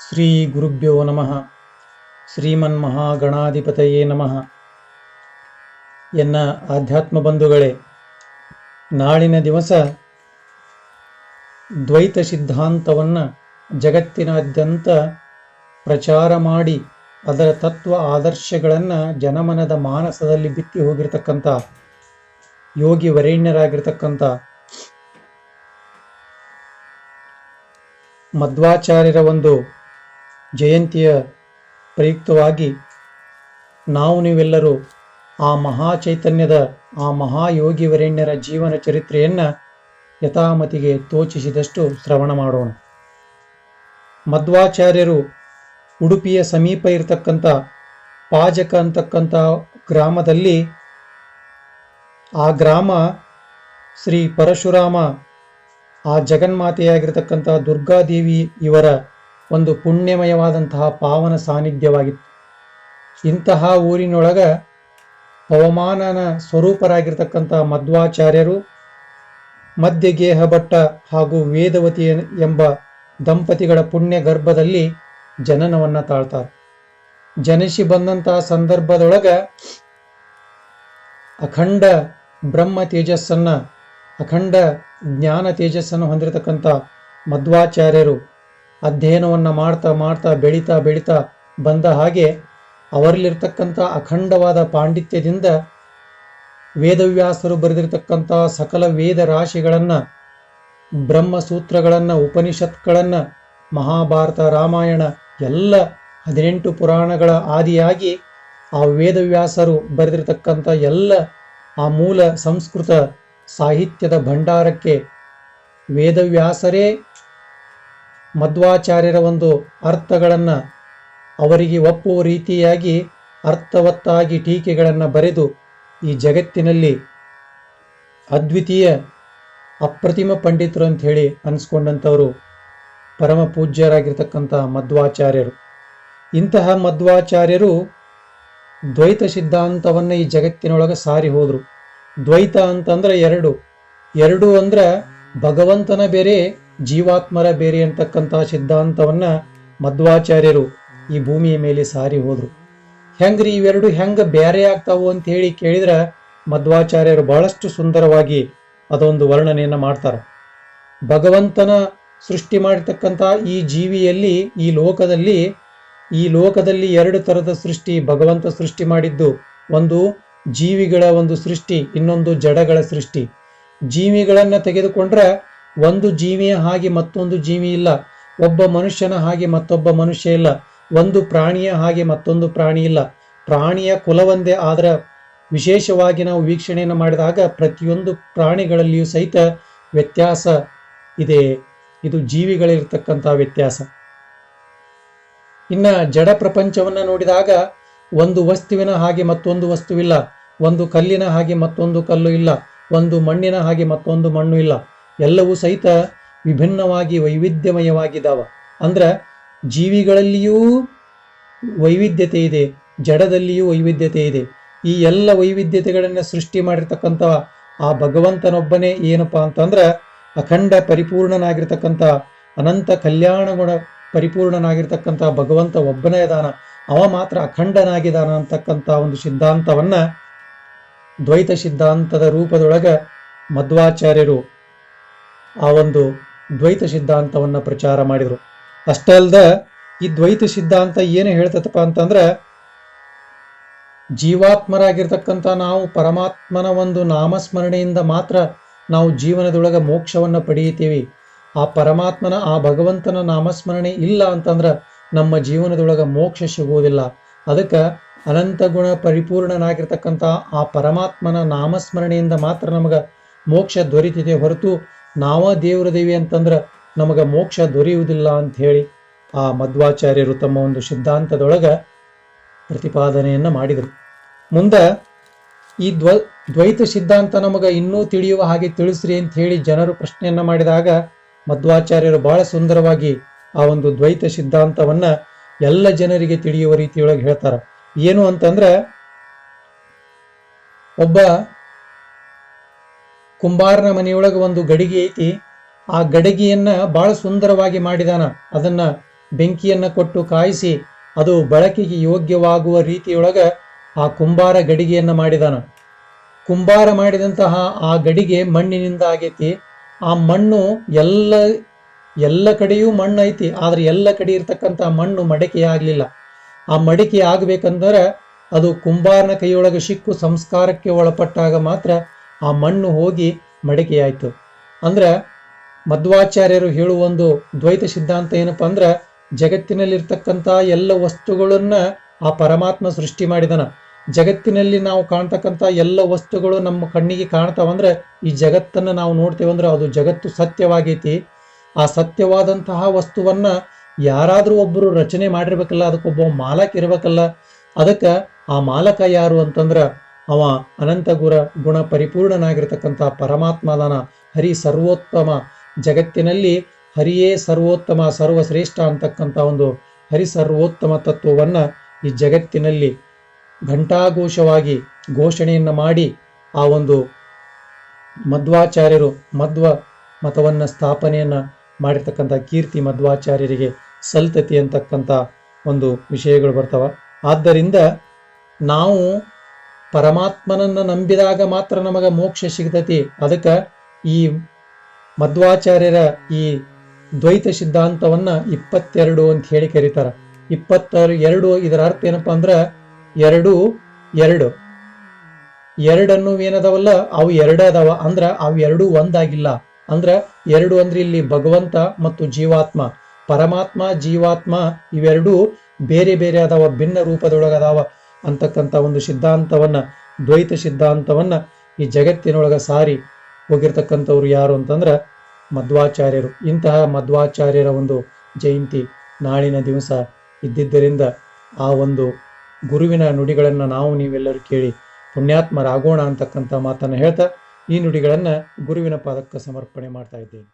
ಶ್ರೀ ಗುರುಭ್ಯೋ ನಮಃ. ಶ್ರೀಮನ್ಮಹಾಗಣಾಧಿಪತಯೇ ನಮಃ. ಎನ್ನ ಆಧ್ಯಾತ್ಮ ಬಂಧುಗಳೇ, ನಾಳಿನ ದಿವಸ ದ್ವೈತ ಸಿದ್ಧಾಂತವನ್ನು ಜಗತ್ತಿನಾದ್ಯಂತ ಪ್ರಚಾರ ಮಾಡಿ ಅದರ ತತ್ವ ಆದರ್ಶಗಳನ್ನು ಜನಮನದ ಮಾನಸದಲ್ಲಿ ಬಿತ್ತಿ ಹೋಗಿರ್ತಕ್ಕಂಥ ಯೋಗಿ ವರೇಣ್ಯರಾಗಿರ್ತಕ್ಕಂಥ ಮಧ್ವಾಚಾರ್ಯರ ಒಂದು ಜಯಂತಿಯ ಪ್ರಯುಕ್ತವಾಗಿ ನಾವು ನೀವೆಲ್ಲರೂ ಆ ಮಹಾ ಚೈತನ್ಯದ ಆ ಮಹಾಯೋಗಿ ವರೇಣ್ಯರ ಜೀವನ ಚರಿತ್ರೆಯನ್ನು ಯಥಾಮತಿಗೆ ತೋಚಿಸಿದಷ್ಟು ಶ್ರವಣ ಮಾಡೋಣ. ಮಧ್ವಾಚಾರ್ಯರು ಉಡುಪಿಯ ಸಮೀಪ ಇರತಕ್ಕಂಥ ಪಾಜಕ ಅಂತಕ್ಕಂಥ ಗ್ರಾಮದಲ್ಲಿ ಆ ಗ್ರಾಮ ಶ್ರೀ ಪರಶುರಾಮ, ಆ ಜಗನ್ಮಾತೆಯಾಗಿರ್ತಕ್ಕಂಥ ದುರ್ಗಾದೇವಿ ಇವರ ಒಂದು ಪುಣ್ಯಮಯವಾದಂತಹ ಪಾವನ ಸಾನ್ನಿಧ್ಯವಾಗಿತ್ತು. ಇಂತಹ ಊರಿನೊಳಗ ಪವಮಾನನ ಸ್ವರೂಪರಾಗಿರ್ತಕ್ಕಂಥ ಮಧ್ವಾಚಾರ್ಯರು ಮಧ್ಯಗೇಹ ಭಟ್ಟ ಹಾಗೂ ವೇದವತಿ ಎಂಬ ದಂಪತಿಗಳ ಪುಣ್ಯ ಗರ್ಭದಲ್ಲಿ ಜನನವನ್ನ ತಾಳ್ತಾರೆ. ಜನಿಸಿ ಬಂದಂತಹ ಸಂದರ್ಭದೊಳಗ ಅಖಂಡ ಬ್ರಹ್ಮ ತೇಜಸ್ಸನ್ನ, ಅಖಂಡ ಜ್ಞಾನ ತೇಜಸ್ಸನ್ನು ಹೊಂದಿರತಕ್ಕಂಥ ಮಧ್ವಾಚಾರ್ಯರು ಅಧ್ಯಯನವನ್ನು ಮಾಡ್ತಾ ಮಾಡ್ತಾ ಬೆಳೀತಾ ಬೆಳೀತಾ ಬಂದ ಹಾಗೆ ಅವರಲ್ಲಿರ್ತಕ್ಕಂಥ ಅಖಂಡವಾದ ಪಾಂಡಿತ್ಯದಿಂದ ವೇದವ್ಯಾಸರು ಬರೆದಿರತಕ್ಕಂಥ ಸಕಲ ವೇದ ರಾಶಿಗಳನ್ನು, ಬ್ರಹ್ಮಸೂತ್ರಗಳನ್ನು, ಉಪನಿಷತ್ಗಳನ್ನು, ಮಹಾಭಾರತ, ರಾಮಾಯಣ ಎಲ್ಲ ಹದಿನೆಂಟು ಪುರಾಣಗಳ ಆದಿಯಾಗಿ ಆ ವೇದವ್ಯಾಸರು ಬರೆದಿರತಕ್ಕಂಥ ಎಲ್ಲ ಆ ಮೂಲ ಸಂಸ್ಕೃತ ಸಾಹಿತ್ಯದ ಭಂಡಾರಕ್ಕೆ ವೇದವ್ಯಾಸರೇ ಮಧ್ವಾಚಾರ್ಯರ ಒಂದು ಅರ್ಥಗಳನ್ನು ಅವರಿಗೆ ಒಪ್ಪುವ ರೀತಿಯಾಗಿ ಅರ್ಥವತ್ತಾಗಿ ಟೀಕೆಗಳನ್ನು ಬರೆದು ಈ ಜಗತ್ತಿನಲ್ಲಿ ಅದ್ವಿತೀಯ ಅಪ್ರತಿಮ ಪಂಡಿತರು ಅಂತ ಹೇಳಿ ಅನಿಸ್ಕೊಂಡಂಥವರು ಪರಮ ಪೂಜ್ಯರಾಗಿರ್ತಕ್ಕಂಥ ಮಧ್ವಾಚಾರ್ಯರು. ಇಂತಹ ಮಧ್ವಾಚಾರ್ಯರು ದ್ವೈತ ಸಿದ್ಧಾಂತವನ್ನು ಈ ಜಗತ್ತಿನೊಳಗೆ ಸಾರಿ ಹೋದರು. ದ್ವೈತ ಅಂತಂದ್ರೆ ಎರಡು. ಎರಡು ಅಂದ್ರೆ ಭಗವಂತನ ಬೇರೆ ಜೀವಾತ್ಮರ ಬೇರೆ ಅಂತಕ್ಕಂತಹ ಸಿದ್ಧಾಂತವನ್ನು ಮಧ್ವಾಚಾರ್ಯರು ಈ ಭೂಮಿಯ ಮೇಲೆ ಸಾರಿ ಹೋದ್ರು. ಹೆಂಗ್ರಿ ಇವೆರಡು ಹೆಂಗೆ ಬೇರೆ ಆಗ್ತಾವು ಅಂತ ಹೇಳಿ ಕೇಳಿದ್ರೆ ಮಧ್ವಾಚಾರ್ಯರು ಬಹಳಷ್ಟು ಸುಂದರವಾಗಿ ಅದೊಂದು ವರ್ಣನೆಯನ್ನ ಮಾಡ್ತಾರೆ. ಭಗವಂತನ ಸೃಷ್ಟಿ ಮಾಡಿರ್ತಕ್ಕಂಥ ಈ ಜೀವಿಯಲ್ಲಿ, ಈ ಲೋಕದಲ್ಲಿ ಈ ಲೋಕದಲ್ಲಿ ಎರಡು ತರದ ಸೃಷ್ಟಿ ಭಗವಂತ ಸೃಷ್ಟಿ ಮಾಡಿದ್ದು. ಒಂದು ಜೀವಿಗಳ ಒಂದು ಸೃಷ್ಟಿ, ಇನ್ನೊಂದು ಜಡಗಳ ಸೃಷ್ಟಿ. ಜೀವಿಗಳನ್ನು ತೆಗೆದುಕೊಂಡ್ರೆ ಒಂದು ಜೀವಿಯ ಹಾಗೆ ಮತ್ತೊಂದು ಜೀವಿ ಇಲ್ಲ. ಒಬ್ಬ ಮನುಷ್ಯನ ಹಾಗೆ ಮತ್ತೊಬ್ಬ ಮನುಷ್ಯ ಇಲ್ಲ. ಒಂದು ಪ್ರಾಣಿಯ ಹಾಗೆ ಮತ್ತೊಂದು ಪ್ರಾಣಿ ಇಲ್ಲ. ಪ್ರಾಣಿಯ ಕುಲವೊಂದೇ ಆದರೆ ವಿಶೇಷವಾಗಿ ನಾವು ವೀಕ್ಷಣೆಯನ್ನು ಮಾಡಿದಾಗ ಪ್ರತಿಯೊಂದು ಪ್ರಾಣಿಗಳಲ್ಲಿಯೂ ಸಹಿತ ವ್ಯತ್ಯಾಸ ಇದೆ. ಇದು ಜೀವಿಗಳಿರ್ತಕ್ಕಂಥ ವ್ಯತ್ಯಾಸ. ಇನ್ನು ಜಡ ಪ್ರಪಂಚವನ್ನು ನೋಡಿದಾಗ ಒಂದು ವಸ್ತುವಿನ ಹಾಗೆ ಮತ್ತೊಂದು ವಸ್ತುವಿಲ್ಲ. ಒಂದು ಕಲ್ಲಿನ ಹಾಗೆ ಮತ್ತೊಂದು ಕಲ್ಲು ಇಲ್ಲ. ಒಂದು ಮಣ್ಣಿನ ಹಾಗೆ ಮತ್ತೊಂದು ಮಣ್ಣು ಇಲ್ಲ. ಎಲ್ಲವೂ ಸಹಿತ ವಿಭಿನ್ನವಾಗಿ ವೈವಿಧ್ಯಮಯವಾಗಿದ್ದಾವ. ಅಂದ್ರೆ ಜೀವಿಗಳಲ್ಲಿಯೂ ವೈವಿಧ್ಯತೆ ಇದೆ, ಜಡದಲ್ಲಿಯೂ ವೈವಿಧ್ಯತೆ ಇದೆ. ಈ ಎಲ್ಲ ವೈವಿಧ್ಯತೆಗಳನ್ನು ಸೃಷ್ಟಿ ಮಾಡಿರ್ತಕ್ಕಂಥ ಆ ಭಗವಂತನೊಬ್ಬನೇ ಏನಪ್ಪಾ ಅಂತಂದ್ರೆ ಅಖಂಡ ಪರಿಪೂರ್ಣನಾಗಿರ್ತಕ್ಕಂಥ, ಅನಂತ ಕಲ್ಯಾಣ ಗುಣ ಪರಿಪೂರ್ಣನಾಗಿರ್ತಕ್ಕಂಥ ಭಗವಂತ ಒಬ್ಬನೇ ಇದಾನ ಅವ ಮಾತ್ರ ಅಖಂಡನಾಗಿದ್ದಾನ ಅಂತಕ್ಕಂಥ ಒಂದು ಸಿದ್ಧಾಂತವನ್ನ ದ್ವೈತ ಸಿದ್ಧಾಂತದ ರೂಪದೊಳಗ ಮಧ್ವಾಚಾರ್ಯರು ಆ ಒಂದು ದ್ವೈತ ಸಿದ್ಧಾಂತವನ್ನು ಪ್ರಚಾರ ಮಾಡಿದರು. ಅಷ್ಟೇ ಅಲ್ಲದೆ ಈ ದ್ವೈತ ಸಿದ್ಧಾಂತ ಏನು ಹೇಳ್ತದಪ್ಪ ಅಂತಂದ್ರೆ, ಜೀವಾತ್ಮರಾಗಿರ್ತಕ್ಕಂಥ ನಾವು ಪರಮಾತ್ಮನ ಒಂದು ನಾಮಸ್ಮರಣೆಯಿಂದ ಮಾತ್ರ ನಾವು ಜೀವನದೊಳಗೆ ಮೋಕ್ಷವನ್ನು ಪಡೆಯುತ್ತೀವಿ. ಆ ಪರಮಾತ್ಮನ, ಆ ಭಗವಂತನ ನಾಮಸ್ಮರಣೆ ಇಲ್ಲ ಅಂತಂದ್ರೆ ನಮ್ಮ ಜೀವನದೊಳಗೆ ಮೋಕ್ಷ ಸಿಗುವುದಿಲ್ಲ. ಅದಕ್ಕೆ ಅನಂತ ಗುಣ ಪರಿಪೂರ್ಣನಾಗಿರ್ತಕ್ಕಂಥ ಆ ಪರಮಾತ್ಮನ ನಾಮಸ್ಮರಣೆಯಿಂದ ಮಾತ್ರ ನಮಗೆ ಮೋಕ್ಷ ದೊರೀತಿದೆ ಹೊರತು ನಾವ ದೇವರ ದೇವಿ ಅಂತಂದ್ರೆ ನಮಗ ಮೋಕ್ಷ ದೊರೆಯುವುದಿಲ್ಲ ಅಂತ ಹೇಳಿ ಆ ಮಧ್ವಾಚಾರ್ಯರು ತಮ್ಮ ಒಂದು ಸಿದ್ಧಾಂತದೊಳಗ ಪ್ರತಿಪಾದನೆಯನ್ನ ಮಾಡಿದರು. ಮುಂದ ಈ ದ್ವ, ದ್ವೈತ ಸಿದ್ಧಾಂತ ನಮಗ ಇನ್ನೂ ತಿಳಿಯುವ ಹಾಗೆ ತಿಳಿಸ್ರಿ ಅಂತ ಹೇಳಿ ಜನರು ಪ್ರಶ್ನೆಯನ್ನ ಮಾಡಿದಾಗ ಮಧ್ವಾಚಾರ್ಯರು ಬಹಳ ಸುಂದರವಾಗಿ ಆ ಒಂದು ದ್ವೈತ ಸಿದ್ಧಾಂತವನ್ನ ಎಲ್ಲ ಜನರಿಗೆ ತಿಳಿಯುವ ರೀತಿಯೊಳಗೆ ಹೇಳ್ತಾರ. ಏನು ಅಂತಂದ್ರೆ ಒಬ್ಬ ಕುಂಬಾರನ ಮನೆಯೊಳಗೆ ಒಂದು ಗಡಿಗೆ ಐತಿ. ಆ ಗಡಿಗೆಯನ್ನ ಬಹಳ ಸುಂದರವಾಗಿ ಮಾಡಿದಾನ. ಅದನ್ನ ಬೆಂಕಿಯನ್ನ ಕೊಟ್ಟು ಕಾಯಿಸಿ ಅದು ಬಳಕೆಗೆ ಯೋಗ್ಯವಾಗುವ ರೀತಿಯೊಳಗ ಆ ಕುಂಬಾರ ಗಡಿಗೆಯನ್ನ ಮಾಡಿದಾನ. ಕುಂಬಾರ ಮಾಡಿದಂತಹ ಆ ಗಡಿಗೆ ಮಣ್ಣಿನಿಂದ ಆಗೈತಿ. ಆ ಮಣ್ಣು ಎಲ್ಲ ಎಲ್ಲ ಕಡೆಯೂ ಮಣ್ಣು ಐತಿ. ಆದ್ರೆ ಎಲ್ಲ ಕಡೆ ಇರ್ತಕ್ಕಂಥ ಮಣ್ಣು ಮಡಕೆ ಆಗಲಿಲ್ಲ. ಆ ಮಡಿಕೆ ಆಗಬೇಕಂದ್ರೆ ಅದು ಕುಂಬಾರನ ಕೈಯೊಳಗೆ ಸಿಕ್ಕು ಸಂಸ್ಕಾರಕ್ಕೆ ಒಳಪಟ್ಟಾಗ ಮಾತ್ರ ಆ ಮಣ್ಣು ಹೋಗಿ ಮಡಿಕೆಯಾಯಿತು. ಅಂದ್ರೆ ಮಧ್ವಾಚಾರ್ಯರು ಹೇಳುವ ಒಂದು ದ್ವೈತ ಸಿದ್ಧಾಂತ ಏನಪ್ಪ ಅಂದ್ರೆ ಜಗತ್ತಿನಲ್ಲಿರ್ತಕ್ಕಂಥ ಎಲ್ಲ ವಸ್ತುಗಳನ್ನ ಆ ಪರಮಾತ್ಮ ಸೃಷ್ಟಿ ಮಾಡಿದನ. ಜಗತ್ತಿನಲ್ಲಿ ನಾವು ಕಾಣ್ತಕ್ಕಂಥ ಎಲ್ಲ ವಸ್ತುಗಳು ನಮ್ಮ ಕಣ್ಣಿಗೆ ಕಾಣ್ತಾವಂದ್ರೆ ಈ ಜಗತ್ತನ್ನ ನಾವು ನೋಡ್ತೇವಂದ್ರೆ ಅದು ಜಗತ್ತು ಸತ್ಯವಾಗೈತಿ. ಆ ಸತ್ಯವಾದಂತಹ ವಸ್ತುವನ್ನ ಯಾರಾದರೂ ಒಬ್ಬರು ರಚನೆ ಮಾಡಿರ್ಬೇಕಲ್ಲ, ಅದಕ್ಕೊಬ್ಬ ಮಾಲಕ ಇರ್ಬೇಕಲ್ಲ, ಅದಕ್ಕೆ ಆ ಮಾಲಕ ಯಾರು ಅಂತಂದ್ರ ಅವ ಅನಂತ ಗುರ ಗುಣ ಪರಿಪೂರ್ಣನಾಗಿರ್ತಕ್ಕಂಥ ಪರಮಾತ್ಮನ ಹರಿ ಸರ್ವೋತ್ತಮ ಜಗತ್ತಿನಲ್ಲಿ ಹರಿಯೇ ಸರ್ವೋತ್ತಮ, ಸರ್ವಶ್ರೇಷ್ಠ ಅಂತಕ್ಕಂಥ ಒಂದು ಹರಿ ಸರ್ವೋತ್ತಮ ತತ್ವವನ್ನು ಈ ಜಗತ್ತಿನಲ್ಲಿ ಘಂಟಾಘೋಷವಾಗಿ ಘೋಷಣೆಯನ್ನು ಮಾಡಿ ಆ ಒಂದು ಮಧ್ವಾಚಾರ್ಯರು ಮಧ್ವ ಮತವನ್ನು ಸ್ಥಾಪನೆಯನ್ನು ಮಾಡಿರ್ತಕ್ಕಂಥ ಕೀರ್ತಿ ಮಧ್ವಾಚಾರ್ಯರಿಗೆ ಸಲ್ತತಿ ಅಂತಕ್ಕಂಥ ಒಂದು ವಿಷಯಗಳು ಬರ್ತವೆ. ಆದ್ದರಿಂದ ನಾವು ಪರಮಾತ್ಮನನ್ನ ನಂಬಿದಾಗ ಮಾತ್ರ ನಮಗೆ ಮೋಕ್ಷ ಸಿಗ್ತತಿ. ಅದಕ್ಕೆ ಈ ಮಧ್ವಾಚಾರ್ಯರ ಈ ದ್ವೈತ ಸಿದ್ಧಾಂತವನ್ನ ಇಪ್ಪತ್ತೆರಡು ಅಂತ ಹೇಳಿ ಕರೀತಾರ. ಇಪ್ಪತ್ತ ಎರಡು ಇದರ ಅರ್ಥ ಏನಪ್ಪಾ ಅಂದ್ರೆ ಎರಡು ಎರಡು. ಎರಡನ್ನು ಏನದವಲ್ಲ? ಅವು ಎರಡು ಅದಾವ ಅಂದ್ರ ಅವು ಎರಡೂ ಒಂದಾಗಿಲ್ಲ. ಅಂದ್ರ ಎರಡು ಅಂದ್ರೆ ಇಲ್ಲಿ ಭಗವಂತ ಮತ್ತು ಜೀವಾತ್ಮ. ಪರಮಾತ್ಮ, ಜೀವಾತ್ಮ ಇವೆರಡೂ ಬೇರೆ ಬೇರೆ ಅದಾವ, ಭಿನ್ನ ರೂಪದೊಳಗ ಅದಾವ ಅಂತಕ್ಕಂಥ ಒಂದು ಸಿದ್ಧಾಂತವನ್ನ, ದ್ವೈತ ಸಿದ್ಧಾಂತವನ್ನ ಈ ಜಗತ್ತಿನೊಳಗೆ ಸಾರಿ ಹೋಗಿರ್ತಕ್ಕಂಥವ್ರು ಯಾರು ಅಂತಂದ್ರೆ ಮಧ್ವಾಚಾರ್ಯರು. ಇಂತಹ ಮಧ್ವಾಚಾರ್ಯರ ಒಂದು ಜಯಂತಿ ನಾಳಿನ ದಿವಸ ಇದ್ದಿದ್ದರಿಂದ ಆ ಒಂದು ಗುರುವಿನ ನುಡಿಗಳನ್ನು ನಾವು ನೀವೆಲ್ಲರೂ ಕೇಳಿ ಪುಣ್ಯಾತ್ಮರಾಗೋಣ ಅಂತಕ್ಕಂಥ ಮಾತನ್ನು ಹೇಳ್ತಾ ಈ ನುಡಿಗಳನ್ನು ಗುರುವಿನ ಪಾದಕ್ಕೆ ಸಮರ್ಪಣೆ ಮಾಡ್ತಾ ಇದ್ದೇನೆ.